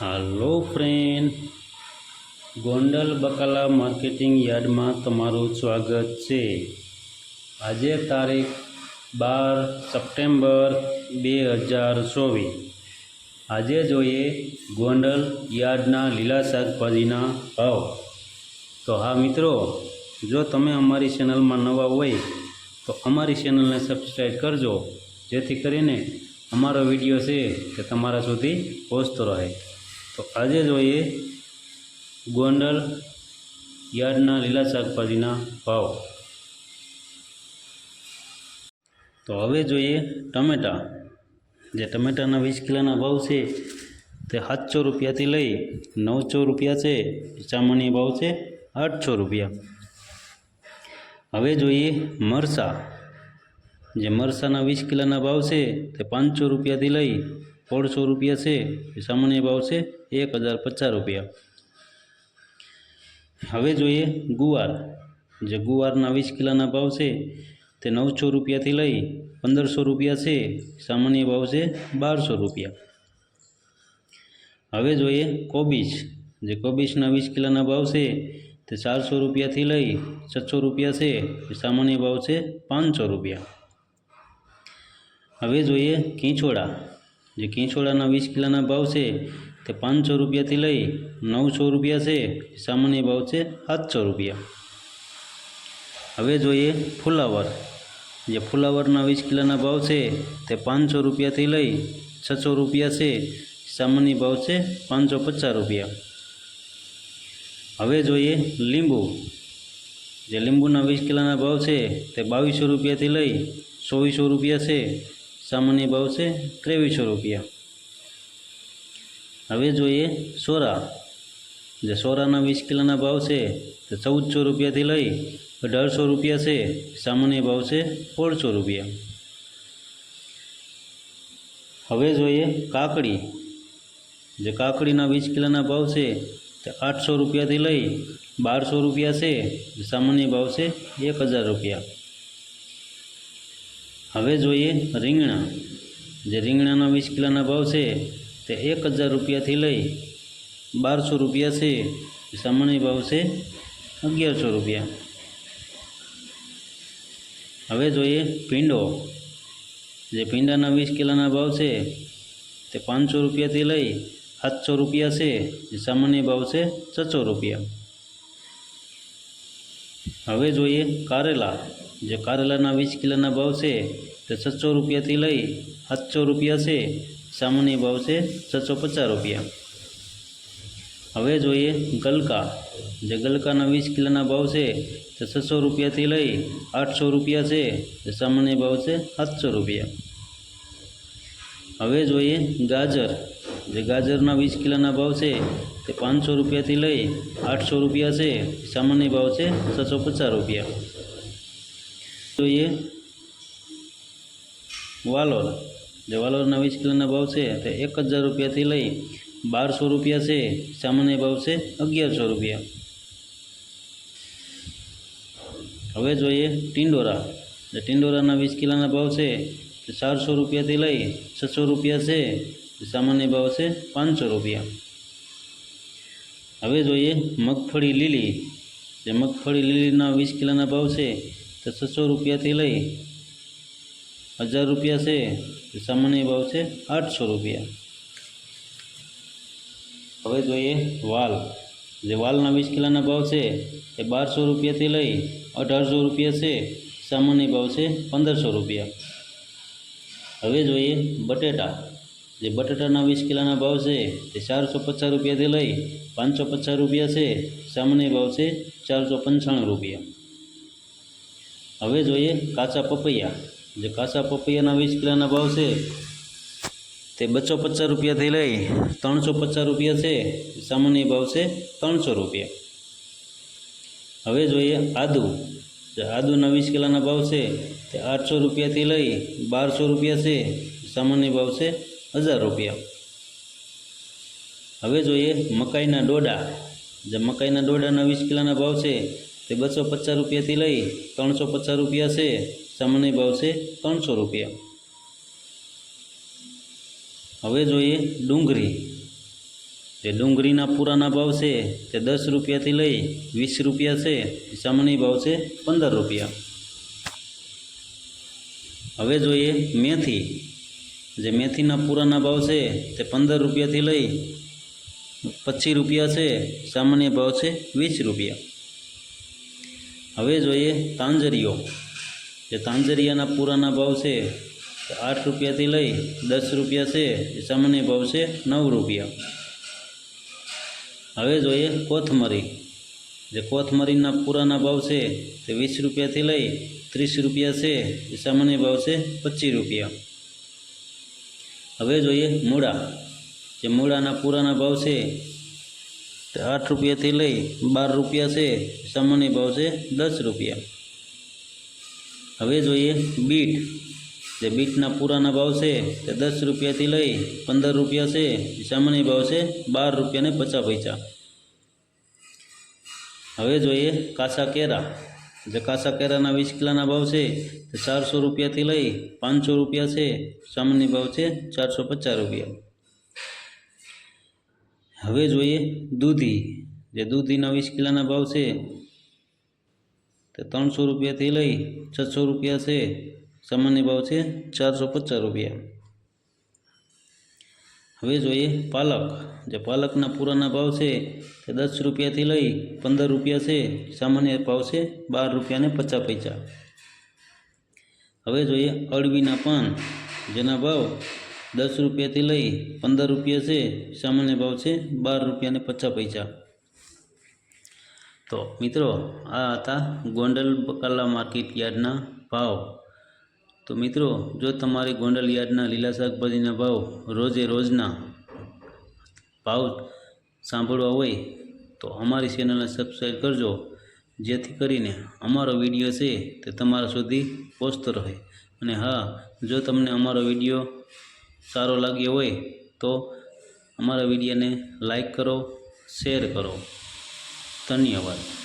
Hello friend. Gondal બકાલા marketing યાર્ડમાં તમારું સ્વાગત છે. આજે તારીખ બાર સપ્ટેમ્બર બે હજાર ચોવીસ. આજે જોઈએ ગોંડલ યાર્ડના લીલા શાકભાજીના ભાવ. તો હા મિત્રો, જો તમે અમારી ચેનલમાં નવા હોય, તો અમારી ચેનલને સબસ્ક્રાઈબ કરજો. જેથી કરીને અમારો વીડિયો છે તે તમારા સુધી પહોંચતો રહે. તો આજે જોઈએ ગોંડલ યાર્ડના લીલા શાકભાજીના ભાવ. તો હવે જોઈએ ટમેટાં. જે ટમેટાના વીસ કિલોના ભાવ છે, તે સાતસો રૂપિયાથી લઈ નવસો રૂપિયા છે, સામાન્ય ભાવ છે આઠસો રૂપિયા. હવે જોઈએ મરસા. જે મરસાના વીસ કિલોના ભાવ છે, તે પાંચસો રૂપિયાથી લઈ સોળસો રૂપિયા છે સામાન્ય ભાવ છે એક હજાર પચાસ રૂપિયા. હવે જોઈએ ગુવાર. જે ગુવારના વીસ કિલોના ભાવ છે, તે નવસો રૂપિયાથી લઈ પંદરસો રૂપિયા છે, સામાન્ય ભાવ છે બારસો રૂપિયા. હવે જોઈએ કોબીજ. જે કોબીજના વીસ કિલોના ભાવ છે, તે ચારસો રૂપિયાથી લઈ છસો રૂપિયા છે સામાન્ય ભાવ છે પાંચસો રૂપિયા. હવે જોઈએ કીંચોડા જે કીંચોડાના વીસ કિલોના ભાવ છે તે પાંચસો રૂપિયાથી લઈ નવસો રૂપિયા છે સામાન્ય ભાવ છે સાતસો રૂપિયા હવે જોઈએ ફુલાવર જે ફુલાવરના વીસ કિલોના ભાવ છે તે પાંચસો રૂપિયાથી લઈ છસો રૂપિયા છે સામાન્ય ભાવ છે પાંચસો પચાસ રૂપિયા હવે જોઈએ લીંબુ જે લીંબુના વીસ કિલોના ભાવ છે તે બાવીસો રૂપિયાથી લઈ ચોવીસો રૂપિયા છે સામાન્ય ભાવ છે ત્રેવીસો રૂપિયા હવે જોઈએ સોરા. જે સોરાના વીસ કિલોના ભાવ છે તે ચૌદસો રૂપિયાથી લઈ અઢારસો રૂપિયા છે. સામાન્ય ભાવ છે સોળસો રૂપિયા. હવે જોઈએ કાકડી. જે કાકડીના વીસ કિલોના ભાવ છે તે આઠસો રૂપિયાથી લઈ બારસો રૂપિયા છે. સામાન્ય ભાવ છે એક હજાર રૂપિયા. હવે જોઈએ રીંગણા. જે રીંગણાના વીસ કિલોના ભાવ છે તે એક હજાર રૂપિયાથી લઈ બારસો રૂપિયા છે, સામાન્ય ભાવ છે અગિયારસો રૂપિયા. હવે જોઈએ ભીંડો. જે ભીંડાના વીસ કિલોના ભાવ છે, તે પાંચસો રૂપિયાથી લઈ સાતસો રૂપિયા છે, જે સામાન્ય ભાવ છે છસો રૂપિયા. હવે જોઈએ કારેલા. જે કારેલાના વીસ કિલોના ભાવ છે, તે છસો રૂપિયાથી લઈ સાતસો રૂપિયા છે સામાન્ય ભાવ છે છસો પચાસ રૂપિયા. હવે જોઈએ ગલકા. જે ગલકાના વીસ કિલોના ભાવ છે તે છસો રૂપિયાથી લઈ આઠસો રૂપિયા છે. જે સામાન્ય ભાવ છે સાતસો રૂપિયા. હવે જોઈએ ગાજર. જે ગાજરના વીસ કિલોના ભાવ છે તે પાંચસો રૂપિયાથી લઈ આઠસો રૂપિયા છે. સામાન્ય ભાવ છે છસો પચાસ રૂપિયા. જોઈએ વાલોર જે વાલોરના વીસ કિલોના ભાવ છે તે એક હજાર રૂપિયાથી લઈ બારસો રૂપિયા છે, સામાન્ય ભાવ છે અગિયારસો રૂપિયા. હવે જોઈએ ટિંડોરા. જે ટિંડોરાના વીસ કિલોના ભાવ છે, તે ચારસો રૂપિયાથી લઈ છસો રૂપિયા છે સામાન્ય ભાવ છે પાંચસો રૂપિયા. હવે જોઈએ મગફળી લીલી. જે મગફળી લીલીના વીસ કિલોના ભાવ છે, તે છસો રૂપિયાથી લઈ હજાર રૂપિયા છે તે સામાન્ય ભાવ છે આઠસો રૂપિયા હવે જોઈએ વાલ જે વાલના વીસ કિલોના ભાવ છે એ બારસો રૂપિયાથી લઈ અઢારસો રૂપિયા છે સામાન્ય ભાવ છે પંદરસો રૂપિયા હવે જોઈએ બટેટા જે બટાટાના વીસ કિલોના ભાવ છે તે ચારસો પચાસ રૂપિયાથી લઈ પાંચસો પચાસ રૂપિયા છે સામાન્ય ભાવ છે ચારસો પંચાણું રૂપિયા હવે જોઈએ કાચા પપૈયા જે કાચા પપૈયાના વીસ કિલોના ભાવ છે, તે બસો પચાસ રૂપિયાથી લઈ ત્રણસો પચાસ રૂપિયા છે, સામાન્ય ભાવ છે ત્રણસો રૂપિયા. હવે જોઈએ આદુ. આદુના વીસ કિલોના ભાવ છે, તે આઠસો રૂપિયાથી લઈ બારસો રૂપિયા છે, સામાન્ય ભાવ છે હજાર રૂપિયા. હવે જોઈએ મકાઈના ડોડા. જે મકાઈના ડોડાના વીસ કિલોના ભાવ છે, તે બસો પચાસ રૂપિયાથી લઈ ત્રણસો પચાસ રૂપિયા છે સામાન્ય ભાવ છે ત્રણસો રૂપિયા. હવે જોઈએ ડુંગળી. જે ડુંગળીના પૂરાના ભાવ છે તે દસ રૂપિયાથી લઈ વીસ રૂપિયા છે. સામાન્ય ભાવ છે પંદર રૂપિયા. હવે જોઈએ મેથી. જે મેથીના પૂરાના ભાવ છે તે પંદર રૂપિયાથી લઈ પચીસ રૂપિયા છે. સામાન્ય ભાવ છે વીસ રૂપિયા. હવે જોઈએ તાંજરીઓ. જે તાંજરિયાના પૂરાના ભાવ છે આઠ રૂપિયાથી લઈ દસ રૂપિયા છે, એ સામાન્ય ભાવ છે નવ રૂપિયા. હવે જોઈએ કોથમરી. જે કોથમરીના પૂરાના ભાવ છે, તે વીસ રૂપિયાથી લઈ ત્રીસ રૂપિયા છે, એ સામાન્ય ભાવ છે પચીસ રૂપિયા. હવે જોઈએ મૂળા. જે મૂળાના પૂરાના ભાવ છે, તે આઠ રૂપિયાથી લઈ બાર રૂપિયા છે સામાન્ય ભાવ છે દસ રૂપિયા. હવે જોઈએ બીટ. જે બીટના પૂરાના ભાવ છે તે દસ રૂપિયાથી લઈ પંદર રૂપિયા છે. સામાન્ય ભાવ છે બાર રૂપિયાને પચાસ પૈસા. હવે જોઈએ કાસા કેરા. જે કાસા કેરાના વીસ કિલોના ભાવ છે તે ચારસો રૂપિયાથી લઈ પાંચસો રૂપિયા છે. સામાન્ય ભાવ છે ચારસો પચાસ રૂપિયા. હવે જોઈએ દૂધી. જે દૂધીના વીસ કિલોના ભાવ છે તે ત્રણસો રૂપિયાથી લઈ છસો રૂપિયા છે. સામાન્ય ભાવ છે ચારસો પચાસ રૂપિયા. હવે જોઈએ પાલક. જે પાલકના પૂરાના ભાવ છે તે દસ રૂપિયાથી લઈ પંદર રૂપિયા છે. સામાન્ય ભાવ છે બાર રૂપિયાને પચાસ પૈસા. હવે જોઈએ અળવીના પાન. જેના ભાવ દસ રૂપિયાથી લઈ પંદર રૂપિયા છે. સામાન્ય ભાવ છે બાર રૂપિયાને પચાસ પૈસા. તો મિત્રો, આ હતા ગોંડલ બકાલા માર્કેટ યાર્ડના ભાવ. તો મિત્રો, જો તમારે ગોંડલ યાર્ડના લીલા શાકભાજીના ભાવ રોજે રોજના ભાવ સાંભળવા હોય, તો અમારી ચેનલને સબસ્ક્રાઈબ કરજો, જેથી કરીને અમારો વીડિયો છે તે તમારા સુધી પહોંચતો રહે. અને હા, જો તમને અમારો વીડિયો સારો લાગ્યો હોય, તો અમારા વિડીયોને લાઈક કરો શેર કરો. ધન્યવાદ.